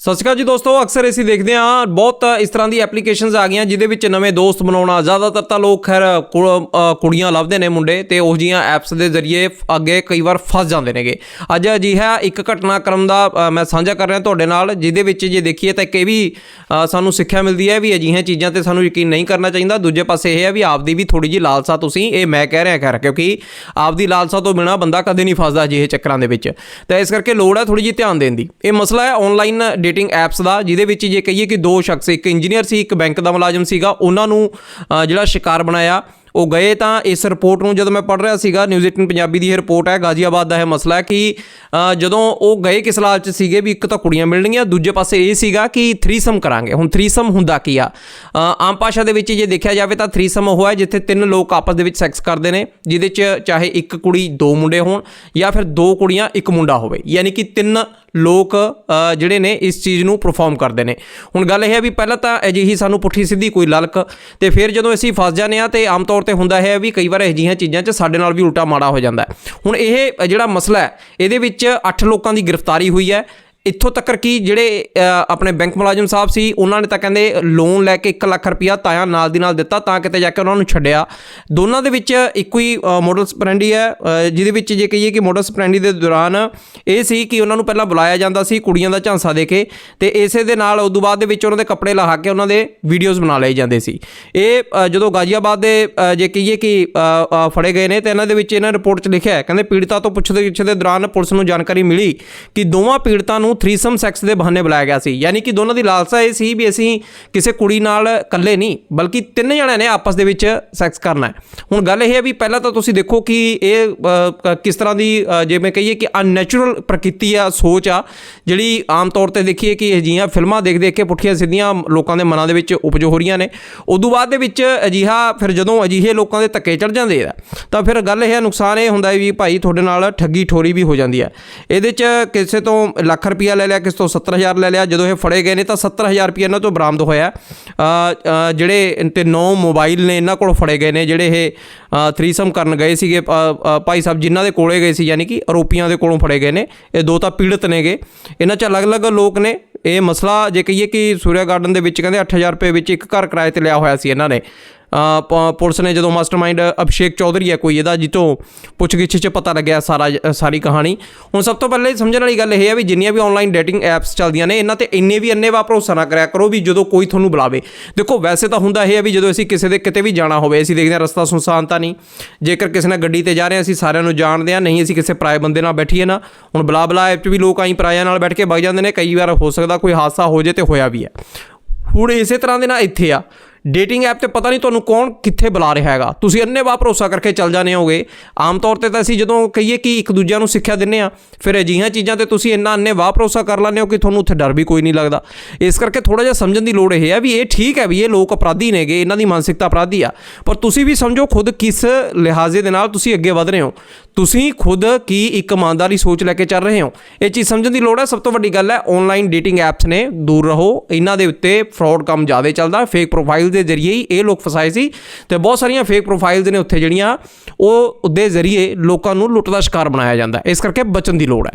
ਸਤਿ ਸ਼੍ਰੀ ਅਕਾਲ ਜੀ ਦੋਸਤੋ, ਅਕਸਰ ਅਸੀਂ ਦੇਖਦੇ ਹਾਂ, ਬਹੁਤ ਇਸ ਤਰ੍ਹਾਂ ਦੀ ਐਪਲੀਕੇਸ਼ਨਸ ਆ ਗਈਆਂ ਜਿਹਦੇ ਵਿੱਚ ਨਵੇਂ ਦੋਸਤ ਬਣਾਉਣਾ, ਜ਼ਿਆਦਾਤਰ ਤਾਂ ਲੋਕ ਖੈਰ, ਕੁ- ਕੁੜੀਆਂ ਲੱਭਦੇ ਨੇ ਮੁੰਡੇ ਤੇ ਉਹ ਜੀਆਂ ਐਪਸ ਦੇ ਜ਼ਰੀਏ ਅੱਗੇ ਕਈ ਵਾਰ ਫਸ ਜਾਂਦੇ ਨੇਗੇ। ਅੱਜ ਅਜਿਹਾ ਇੱਕ ਘਟਨਾਕ੍ਰਮ ਦਾ ਮੈਂ ਸਾਂਝਾ ਕਰ ਰਿਹਾ ਤੁਹਾਡੇ ਨਾਲ, ਜਿਹਦੇ ਵਿੱਚ ਜੇ ਦੇਖੀਏ ਤਾਂ ਇੱਕ ਇਹ ਵੀ ਸਾਨੂੰ ਸਿੱਖਿਆ ਮਿਲਦੀ ਹੈ ਵੀ ਅਜਿਹੀਆਂ ਚੀਜ਼ਾਂ ਤੇ ਸਾਨੂੰ ਯਕੀਨ ਨਹੀਂ ਕਰਨਾ ਚਾਹੀਦਾ। ਦੂਜੇ ਪਾਸੇ ਇਹ ਹੈ ਵੀ ਆਪਦੀ ਵੀ ਥੋੜੀ ਜਿਹੀ ਲਾਲਸਾ ਤੁਸੀਂ, ਇਹ ਮੈਂ ਕਹਿ ਰਿਹਾ ਖੈਰ, ਕਿਉਂਕਿ ਆਪਦੀ ਲਾਲਸਾ ਤੋਂ ਬਿਨਾ ਬੰਦਾ ਕਦੇ ਨਹੀਂ ਫਸਦਾ ਅਜਿਹੇ ਚੱਕਰਾਂ ਦੇ ਵਿੱਚ। ਤਾਂ ਇਸ ਕਰਕੇ ਲੋੜ ਹੈ ਥੋੜੀ ਜਿਹੀ ਧਿਆਨ ਦੇਣ ਦੀ। ਇਹ ਮਸਲਾ ਹੈ ਆਨਲਾਈਨ ਡੇਟਿੰਗ ਐਪਸ ਦਾ, ਜਿਹਦੇ ਵਿੱਚ ਜੇ ਕਹੀਏ ਕਿ ਦੋ ਸ਼ਖਸ, ਇੱਕ ਇੰਜੀਨੀਅਰ ਸੀ, ਇੱਕ ਬੈਂਕ ਦਾ ਮੁਲਾਜ਼ਮ ਸੀਗਾ, ਉਹਨਾਂ ਨੂੰ ਜਿਹੜਾ ਸ਼ਿਕਾਰ ਬਣਾਇਆ। ਉਹ ਗਏ ਤਾਂ ਇਸ ਰਿਪੋਰਟ ਨੂੰ, ਜਦੋਂ ਮੈਂ ਪੜ੍ਹ ਰਿਹਾ ਸੀਗਾ ਨਿਊਜ਼ 18 ਪੰਜਾਬੀ ਦੀ ਇਹ ਰਿਪੋਰਟ ਹੈ, ਗਾਜ਼ੀਆਬਾਦ ਦਾ ਇਹ ਮਸਲਾ ਹੈ ਕਿ ਜਦੋਂ ਉਹ ਗਏ ਕਿਸ ਲਾਲਚ 'ਚ ਸੀਗੇ ਵੀ ਇੱਕ ਤਾਂ ਕੁੜੀਆਂ ਮਿਲਣਗੀਆਂ ਦੂਜੇ ਪਾਸੇ ਇਹ ਸੀਗਾ ਕਿ ਥਰੀਸਮ ਕਰਾਂਗੇ। ਹੁਣ ਥਰੀਸਮ ਹੁੰਦਾ ਕੀ ਆ? ਆਮ ਭਾਸ਼ਾ ਦੇ ਵਿੱਚ ਜੇ ਦੇਖਿਆ ਜਾਵੇ ਤਾਂ ਥਰੀਸਮ ਉਹ ਹੈ, ਜਿੱਥੇ ਤਿੰਨ ਲੋਕ ਆਪਸ ਦੇ ਵਿੱਚ ਸੈਕਸ ਕਰਦੇ ਨੇ, ਜਿਹਦੇ 'ਚ ਚਾਹੇ ਇੱਕ ਕੁੜੀ ਦੋ ਮੁੰਡੇ ਹੋਣ, ਜਾਂ ਫਿਰ ਦੋ ਕੁੜੀਆਂ, ਇੱਕ ਮੁੰਡਾ ਹੋਵੇ। ਯਾਨੀ ਕਿ ਤਿੰਨ ਲੋਕ ਜਿਹੜੇ ਨੇ ਇਸ ਚੀਜ਼ ਨੂੰ ਪਰਫਾਰਮ ਕਰਦੇ ਨੇ। ਹੁਣ ਗੱਲ ਇਹ ਹੈ ਵੀ ਪਹਿਲਾਂ ਤਾਂ ਅਜਿਹੀ ਸਾਨੂੰ ਪੁੱਠੀ ਸਿੱਧੀ ਕੋਈ ਲਲਕ ਤੇ ਫਿਰ ਜਦੋਂ ਅਸੀਂ ਫਸ ਜਾਂਦੇ ਆ ਤੇ ਆਮ ਤੌਰ ਤੇ ਹੁੰਦਾ ਹੈ ਵੀ ਕਈ ਵਾਰ ਅਜਿਹੀਆਂ ਚੀਜ਼ਾਂ 'ਚ ਸਾਡੇ ਨਾਲ ਵੀ ਉਲਟਾ ਮਾੜਾ ਹੋ ਜਾਂਦਾ ਹੁਣ ਇਹ ਜਿਹੜਾ ਮਸਲਾ ਹੈ, ਇਹਦੇ ਵਿੱਚ 8 ਲੋਕਾਂ ਦੀ ਗ੍ਰਿਫਤਾਰੀ ਹੋਈ ਹੈ। ਇੱਥੋਂ ਤੱਕ ਕਿ ਜਿਹੜੇ ਆਪਣੇ ਬੈਂਕ ਮੁਲਾਜ਼ਮ ਸਾਹਿਬ ਸੀ, ਉਹਨਾਂ ਨੇ ਤਾਂ ਕਹਿੰਦੇ ਲੋਨ ਲੈ ਕੇ 1 ਲੱਖ ਰੁਪਇਆ ਤਾਇਆ ਨਾਲ ਦੀ ਨਾਲ ਦਿੱਤਾ, ਤਾਂ ਕਿਤੇ ਜਾ ਕੇ ਉਹਨਾਂ ਨੂੰ ਛੱਡਿਆ। ਦੋਨਾਂ ਦੇ ਵਿੱਚ ਇੱਕੋ ਹੀ ਮੋਡਲ ਸਪਰੈਂਡੀ ਹੈ ਜਿਹਦੇ ਵਿੱਚ ਜੇ ਕਹੀਏ ਕਿ ਮੋਡਲ ਸਪਰੈਂਡੀ ਦੇ ਦੌਰਾਨ ਇਹ ਸੀ ਕਿ ਉਹਨਾਂ ਨੂੰ ਪਹਿਲਾਂ ਬੁਲਾਇਆ ਜਾਂਦਾ ਸੀ ਕੁੜੀਆਂ ਦਾ ਝਾਂਸਾ ਦੇ ਕੇ, ਤੇ ਇਸੇ ਦੇ ਨਾਲ ਉਦੋਂ ਬਾਅਦ ਦੇ ਵਿੱਚ ਉਹਨਾਂ ਦੇ ਕੱਪੜੇ ਲਹਾ ਕੇ ਉਹਨਾਂ ਦੇ ਵੀਡੀਓਜ਼ ਬਣਾ ਲਏ ਜਾਂਦੇ ਸੀ। ਇਹ ਜਦੋਂ ਗਾਜ਼ੀਆਬਾਦ ਦੇ ਜੇ ਕਹੀਏ ਕਿ ਫੜੇ ਗਏ ਨੇ, ਤੇ ਇਹਨਾਂ ਦੇ ਵਿੱਚ ਇਹਨਾਂ ਰਿਪੋਰਟ 'ਚ ਲਿਖਿਆ ਹੈ, ਕਹਿੰਦੇ ਪੀੜਤਾ ਤੋਂ ਪੁੱਛਦੇ ਗਿੱਛ ਦੇ ਦੌਰਾਨ ਪੁਲਿਸ ਨੂੰ ਜਾਣਕਾਰੀ ਮਿਲੀ ਕਿ ਦੋਵਾਂ ਪੀੜਤਾਂ ਨੂੰ ਥਰੀਸਮ ਸੈਕਸ ਦੇ ਬਹਾਨੇ ਬੁਲਾਇਆ ਗਿਆ ਸੀ। ਯਾਨੀ ਕਿ ਦੋਨਾਂ ਦੀ ਲਾਲਸਾ ਇਹ ਸੀ ਵੀ ਅਸੀਂ ਕਿਸੇ ਕੁੜੀ ਨਾਲ ਇਕੱਲੇ ਨਹੀਂ, ਬਲਕਿ ਤਿੰਨ ਜਣਿਆਂ ਨੇ ਆਪਸ ਦੇ ਵਿੱਚ ਸੈਕਸ ਕਰਨਾ ਹੈ। ਹੁਣ ਗੱਲ ਇਹ ਹੈ ਵੀ ਪਹਿਲਾਂ ਤਾਂ ਤੁਸੀਂ ਦੇਖੋ ਕਿ ਇਹ ਕਿਸ ਤਰ੍ਹਾਂ ਦੀ ਜਿਵੇਂ ਕਹੀਏ ਕਿ ਅਨਨੈਚੁਰਲ ਪ੍ਰਕਿਰਤੀ ਆ, ਸੋਚ ਆ, ਜਿਹੜੀ ਆਮ ਤੌਰ ਤੇ ਦੇਖੀਏ ਕਿ ਅਜਿਹੀਆਂ ਫਿਲਮਾਂ ਦੇਖ ਦੇਖ ਕੇ ਪੁੱਠੀਆਂ ਸਿੱਧੀਆਂ ਲੋਕਾਂ ਦੇ ਮਨਾਂ ਦੇ ਵਿੱਚ ਉਪਜ ਹੋ ਰਹੀਆਂ ਨੇ। ਉਦੋਂ ਬਾਅਦ ਦੇ ਵਿੱਚ ਅਜਿਹਾ ਫਿਰ ਜਦੋਂ ਅਜਿਹੇ ਲੋਕਾਂ ਦੇ ਧੱਕੇ ਚੜ ਜਾਂਦੇ ਆ, ਤਾਂ ਫਿਰ ਗੱਲ ਇਹ ਹੈ, ਨੁਕਸਾਨ ਇਹ ਹੁੰਦਾ ਵੀ ਭਾਈ ਤੁਹਾਡੇ ਨਾਲ ਠੱਗੀ ਠੋਰੀ ਵੀ ਹੋ ਜਾਂਦੀ ਹੈ ਇਹਦੇ 'ਚ ਕਿਸੇ ਤੋਂ ਲੱਖ ਰੁਪਏ ਰੁਪਇਆ ਲੈ ਲਿਆ, ਕਿਸ ਤੋਂ 70000 ਲੈ ਲਿਆ। ਜਦੋਂ ਇਹ ਫੜੇ ਗਏ ਨੇ ਤਾਂ 70000 ਰੁਪਇਆ ਇਹਨਾਂ ਤੋਂ ਬਰਾਮਦ ਹੋਇਆ। ਜਿਹੜੇ ਤੇ ਨੌ ਮੋਬਾਈਲ ਨੇ ਇਹਨਾਂ ਕੋਲ ਫੜੇ ਗਏ ਨੇ, ਜਿਹੜੇ ਇਹ ਥਰੀਸਮ ਕਰਨ ਗਏ ਸੀਗੇ। ਭਾਈ ਸਾਹਿਬ ਜਿਨ੍ਹਾਂ ਦੇ ਕੋਲੇ ਗਏ ਸੀ, ਯਾਨੀ ਕਿ ਆਰੋਪੀਆਂ ਦੇ ਕੋਲੋਂ ਫੜੇ ਗਏ ਨੇ। ਇਹ ਦੋ ਤਾਂ ਪੀੜਤ ਨੇਗੇ। ਇਹਨਾਂ 'ਚ ਅਲੱਗ-ਅਲੱਗ ਲੋਕ ਨੇ। ਇਹ ਮਸਲਾ ਜੇ ਕਹੀਏ ਕਿ ਸੂਰਿਆ ਗਾਰਡਨ ਦੇ ਵਿੱਚ ਕਹਿੰਦੇ 8000 ਰੁਪਏ ਵਿੱਚ ਇੱਕ ਘਰ ਕਿਰਾਏ ਤੇ ਲਿਆ ਹੋਇਆ ਸੀ ਇਹਨਾਂ ਨੇ। ਪੁਲਿਸ ਨੇ ਜਦੋਂ ਮਾਸਟਰਮਾਈਂਡ ਅਭਿਸ਼ੇਕ ਚੌਧਰੀ ਹੈ, ਕੋਈ ਇਹਦਾ ਜਿੱਤੋਂ ਪੁੱਛਗਿੱਛ 'ਚ ਪਤਾ ਲੱਗਿਆ ਸਾਰਾ ਸਾਰੀ ਕਹਾਣੀ। ਹੁਣ ਸਭ ਤੋਂ ਪਹਿਲੇ ਸਮਝਣ ਵਾਲੀ ਗੱਲ ਇਹ ਹੈ ਵੀ ਜਿੰਨੀਆਂ ਵੀ ਆਨਲਾਈਨ ਡੇਟਿੰਗ ਐਪਸ ਚੱਲਦੀਆਂ ਨੇ, ਇਹਨਾਂ ਤੇ ਇੰਨੇ ਵੀ ਅੰਨੇਵਾਹ ਭਰੋਸਾ ਨਾ ਕਰਿਆ ਕਰੋ ਵੀ ਜਦੋਂ ਕੋਈ ਤੁਹਾਨੂੰ ਬੁਲਾਵੇ। ਦੇਖੋ, ਵੈਸੇ ਤਾਂ ਹੁੰਦਾ ਇਹ ਹੈ ਵੀ ਜਦੋਂ ਅਸੀਂ ਕਿਸੇ ਦੇ ਕਿਤੇ ਵੀ ਜਾਣਾ ਹੋਵੇ, ਅਸੀਂ ਦੇਖਦੇ ਹਾਂ ਰਸਤਾ ਸੁਨਸਾਨ ਤਾਂ ਨਹੀਂ। ਜੇਕਰ ਕਿਸੇ ਨਾਲ ਗੱਡੀ ਤੇ ਜਾ ਰਹੇ ਹਾਂ, ਅਸੀਂ ਸਾਰਿਆਂ ਨੂੰ ਜਾਣਦੇ ਹਾਂ, ਨਹੀਂ ਅਸੀਂ ਕਿਸੇ ਪਰਾਏ ਬੰਦੇ ਨਾਲ ਬੈਠੀਏ ਨਾ। ਹੁਣ ਬਲਾ ਬਲਾ ਐਪ 'ਚ ਵੀ ਲੋਕ ਆਈ ਪਰਾਇਆਂ ਨਾਲ ਬੈਠ ਕੇ ਵਗ ਜਾਂਦੇ ਨੇ, ਕਈ ਵਾਰ ਹੋ ਸਕਦਾ ਕੋਈ ਹਾਦਸਾ ਹੋ ਜੇ ਤੇ ਹੋਇਆ ਵੀ ਹੈ। ਹੁਣ ਇਸੇ ਤਰ੍ਹਾਂ ਦੇ ਨਾਲ ਇੱਥੇ ਆ। ਡੇਟਿੰਗ ਐਪ ਤੇ ਪਤਾ ਨਹੀਂ ਤੁਹਾਨੂੰ ਕੌਣ ਕਿੱਥੇ ਬੁਲਾ ਰਿਹਾ ਹੈਗਾ। ਤੁਸੀਂ ਅੰਨੇਵਾਹ ਭਰੋਸਾ ਕਰਕੇ ਚੱਲ ਜਾਣੇ ਹੋਗੇ। ਆਮ ਤੌਰ ਤੇ ਤਾਂ ਅਸੀਂ ਜਦੋਂ ਕਹੀਏ ਕਿ ਇੱਕ ਦੂਜਿਆਂ ਨੂੰ ਸਿੱਖਿਆ ਦਿੰਨੇ ਆ ਫਿਰ ਅਜਿਹੀਆਂ ਚੀਜ਼ਾਂ ਤੇ ਤੁਸੀਂ ਇੰਨਾ ਅੰਨੇਵਾਹ ਭਰੋਸਾ ਕਰ ਲੈਂਦੇ ਹੋ ਕਿ ਤੁਹਾਨੂੰ ਉੱਥੇ ਡਰ ਵੀ ਕੋਈ ਨਹੀਂ ਲੱਗਦਾ। ਇਸ ਕਰਕੇ ਥੋੜਾ ਜਿਹਾ ਸਮਝਣ ਦੀ ਲੋੜ ਇਹ ਹੈ ਵੀ ਇਹ ਠੀਕ ਹੈ ਵੀ ਇਹ ਲੋਕ ਅਪਰਾਧੀ ਨੇਗੇ, ਇਹਨਾਂ ਦੀ ਮਾਨਸਿਕਤਾ ਅਪਰਾਧੀ ਆ। ਪਰ ਤੁਸੀਂ ਵੀ ਸਮਝੋ ਖੁਦ ਕਿਸ ਲਿਹਾਜ਼ੇ ਦੇ ਨਾਲ ਤੁਸੀਂ ਅੱਗੇ ਵਧ ਰਹੇ ਹੋ। ਤੁਸੀਂ ਖੁਦ ਕੀ ਇੱਕ ਇਮਾਨਦਾਰੀ ਸੋਚ ਲੈ ਕੇ ਚੱਲ ਰਹੇ ਹੋ? ਇਹ ਚੀਜ਼ ਸਮਝਣ ਦੀ ਲੋੜ ਹੈ। ਸਭ ਤੋਂ ਵੱਡੀ ਗੱਲ ਹੈ ਆਨਲਾਈਨ ਡੇਟਿੰਗ ਐਪਸ ਨੇ ਦੂਰ ਰਹੋ। ਇਹਨਾਂ ਦੇ ਉੱਤੇ ਫਰਾਡ ਕੰਮ ਜ਼ਿਆਦਾ ਚੱਲਦਾ। ਫੇਕ ਪ੍ਰੋਫਾਈਲ ਦੇ ਜ਼ਰੀਏ ਹੀ ਇਹ ਲੋਕ ਫਸਾਏ ਸੀ ਤੇ ਬਹੁਤ ਸਾਰੀਆਂ ਫੇਕ ਪ੍ਰੋਫਾਈਲਸ ਨੇ ਉੱਥੇ ਜਿਹੜੀਆਂ ਉਹ ਦੇ ਜ਼ਰੀਏ ਲੋਕਾਂ ਨੂੰ ਲੁੱਟ ਦਾ ਸ਼ਿਕਾਰ ਬਣਾਇਆ ਜਾਂਦਾ। ਇਸ ਕਰਕੇ ਬਚਣ ਦੀ ਲੋੜ ਹੈ।